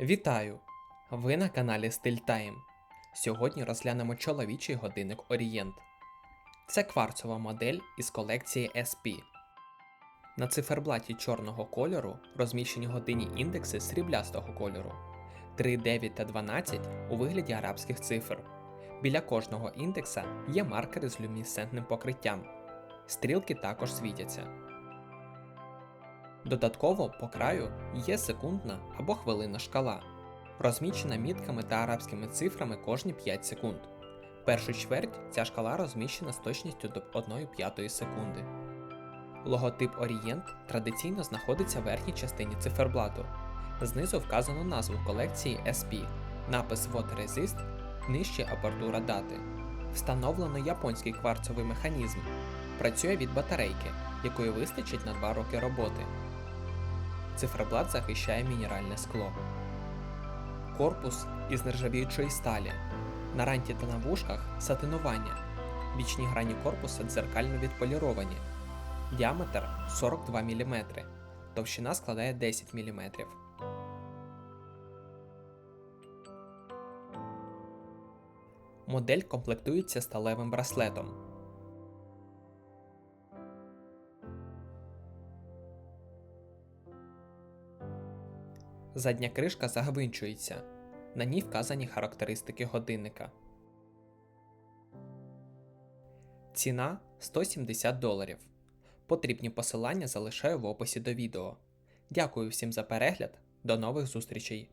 Вітаю! Ви на каналі Style Time. Сьогодні розглянемо чоловічий годинник Orient. Це кварцова модель із колекції SP. На циферблаті чорного кольору розміщені годинні індекси сріблястого кольору 3, 9 та 12 у вигляді арабських цифр. Біля кожного індекса є маркери з люмінесцентним покриттям. Стрілки також світяться. Додатково по краю є секундна або хвилинна шкала, розмічена мітками та арабськими цифрами кожні 5 секунд. Першу чверть ця шкала розміщена з точністю до 1 п'ятої секунди. Логотип Orient традиційно знаходиться в верхній частині циферблату. Знизу вказано назву колекції SP, напис Water Resist, нижче апертура дати. Встановлено японський кварцовий механізм. Працює від батарейки, якої вистачить на 2 роки роботи. Циферблат захищає мінеральне скло. Корпус із нержавіючої сталі. На ранті та на вушках сатинування. Бічні грані корпуса дзеркально відполіровані. Діаметр 42 мм. Товщина складає 10 мм. Модель комплектується сталевим браслетом. Задня кришка загвинчується. На ній вказані характеристики годинника. Ціна 170 доларів. Потрібні посилання залишаю в описі до відео. Дякую всім за перегляд. До нових зустрічей!